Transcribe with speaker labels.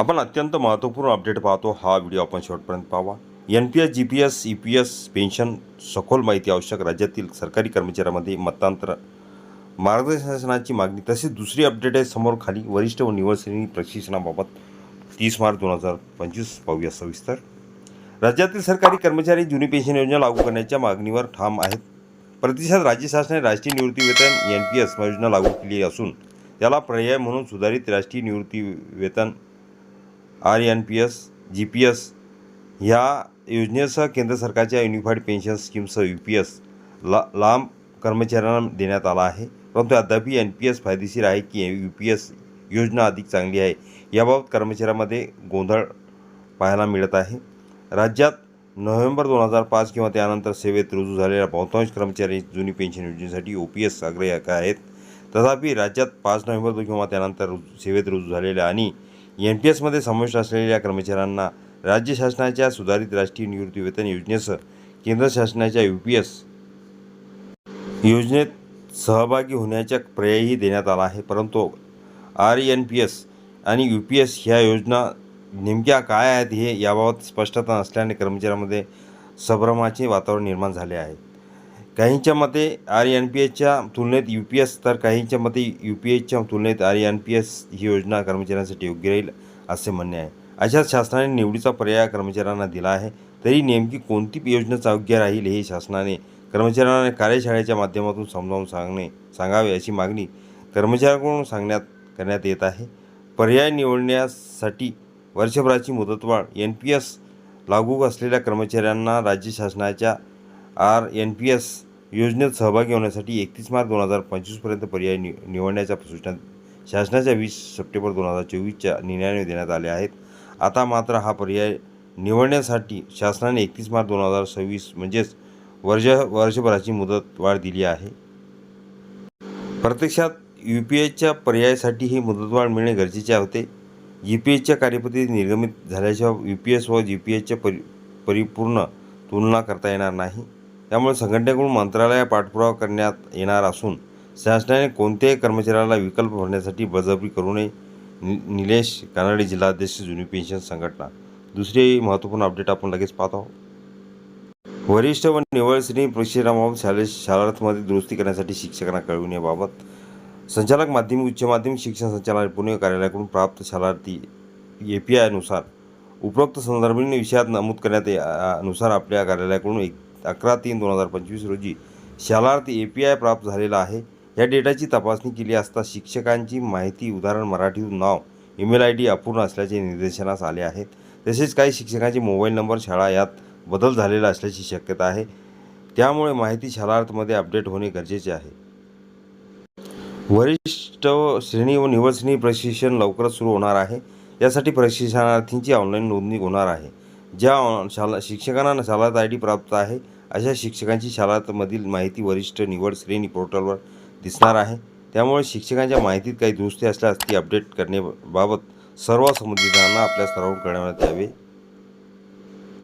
Speaker 1: आपण अत्यंत महत्त्वपूर्ण अपडेट पाहतो. हा व्हिडिओ आपण शेवटपर्यंत पाहावा. N P S G P S E P S pension सखोल माहिती आवश्यक. राज्यातील सरकारी कर्मचाऱ्यांमध्ये मतांतर. मार्गदर्शनाची मागणी. तसेच दुसरी अपडेट आहे समोर खाली. वरिष्ठ व निवडश्रेणी प्रशिक्षणाबाबत तीस मार्च दोन हजार पंचवीस पाहूया सविस्तर. राज्यातील सरकारी कर्मचारी जुनी पेन्शन योजना लागू करण्याच्या मागणीवर ठाम आहेत. प्रतिसाद राज्य शासनाने राष्ट्रीय निवृत्ती वेतन एन पी एस योजना लागू केली असून त्याला पर्याय म्हणून सुधारित राष्ट्रीय निवृत्ती वेतन R N P S G P S ह्या योजनेसह केंद्र सरकारच्या युनिफाईड पेन्शन स्कीमसह यू पी एस ला लांब कर्मचाऱ्यांना देण्यात आला आहे. परंतु अद्यापही एन पी एस फायदेशीर आहे की यू पी एस योजना अधिक चांगली आहे याबाबत कर्मचाऱ्यांमध्ये गोंधळ पाहायला मिळत आहे. राज्यात नोव्हेंबर दोन हजार पाच किंवा त्यानंतर सेवेत रुजू झालेल्या बहुतांश कर्मचारी जुनी पेन्शन योजनेसाठी ओ पी एस अग्रयाक आहेत. तथापि राज्यात पाच नोव्हेंबर किंवा त्यानंतर सेवेत रुजू झालेल्या आणि एन पी एसमध्ये समाविष्ट असलेल्या कर्मचाऱ्यांना राज्य शासनाच्या सुधारित राष्ट्रीय निवृत्तीवेतन योजनेसह केंद्र शासनाच्या यू पी एस योजनेत सहभागी होण्याचा पर्यायही देण्यात आला आहे. परंतु आर एन पी एस आणि यू पी एस ह्या योजना नेमक्या काय आहेत हे याबाबत स्पष्टता नसल्याने कर्मचाऱ्यांमध्ये संभ्रमाचे वातावरण निर्माण झाले आहे. काहींच्या मते आर एन पी एसच्या तुलनेत यू पी एस तर काहींच्या मते यू पी एसच्या तुलनेत आर एन पी एस ही योजना कर्मचाऱ्यांसाठी योग्य राहील असे म्हणणे आहे. अशाच शासनाने निवडीचा पर्याय कर्मचाऱ्यांना दिला आहे तरी नेमकी कोणती योजना योग्य राहील हे शासनाने कर्मचाऱ्यांना कार्यशाळेच्या माध्यमातून समजावून सांगणे सांगावे अशी मागणी कर्मचाऱ्यांकडून सांगण्यात करण्यात येत आहे. पर्याय निवडण्यासाठी वर्षभराची मुदतवाढ एन पी एस लागू असलेल्या कर्मचाऱ्यांना राज्य शासनाच्या आर एन पी एस योजनेत सहभागी होण्यासाठी एकतीस मार्च दोन हजार पंचवीसपर्यंत पर्याय नि निवडण्याच्या सूचना शासनाच्या वीस सप्टेंबर दोन हजार चोवीसच्या निर्णयाने देण्यात आले आहेत. आता मात्र हा पर्याय निवडण्यासाठी शासनाने एकतीस मार्च दोन हजार सव्वीस म्हणजेच वर्ष वर्षभराची मुदत वाढ दिली आहे. प्रत्यक्षात यू पी एच्या पर्यायासाठी ही मुदतवाढ मिळणे गरजेचे होते. जी पी एचच्या कार्यपद्धती निर्गमित झाल्याशिवाय यू पी एस व जी पी एचच्या परि परिपूर्ण तुलना करता येणार नाही. त्यामुळे संघटनेकडून मंत्रालय पाठपुरावा करण्यात येणार असून शासनाने कोणत्याही कर्मचाऱ्याला विकल्प भरण्यासाठी बळजबरी करू नये. नि निलेश कानडे जिल्हाध्यक्ष जुनी पेन्शन संघटना. दुसरी महत्त्वपूर्ण अपडेट आपण लगेच पाहत आहोत. वरिष्ठ व निवड श्रेणी प्रशिक्षणाबाबत शालेय शाळार्थमध्ये दुरुस्ती करण्यासाठी शिक्षकांना कळविण्याबाबत संचालक माध्यमिक उच्च माध्यमिक शिक्षण संचालनालय पुणे कार्यालयाकडून प्राप्त शालार्थी ए पी आयनुसार उपरोक्त संदर्भाने विषयात नमूद करण्यात नुसार आपल्या कार्यालयाकडून एक अकरा तीन दोन हजार पंचवीस रोजी शालार्थी ए पी आय प्राप्त झालेला आहे. या डेटाची तपासणी केली असता शिक्षकांची माहिती उदाहरण मराठीतून नाव ईमेल आय डी अपूर्ण असल्याचे निदर्शनास आले आहेत. तसेच काही शिक्षकांचे मोबाईल नंबर शाळा यात बदल झालेला असल्याची शक्यता आहे. त्यामुळे माहिती शालार्थमध्ये अपडेट होणे गरजेचे आहे. वरिष्ठ श्रेणी व निवड श्रेणी प्रशिक्षण लवकरच सुरू होणार आहे. यासाठी प्रशिक्षणार्थींची ऑनलाईन नोंदणी होणार आहे. ज्या शाला शिक्षकांना शालात आय डी प्राप्त आहे अशा शिक्षकांची शालातमधील माहिती वरिष्ठ निवड श्रेणी पोर्टलवर दिसणार आहे. त्यामुळे शिक्षकांच्या माहितीत काही दुरुस्ती असल्यास ती अपडेट करण्याबाबत सर्व संबंधितांना आपल्या सर्व करण्यात यावे.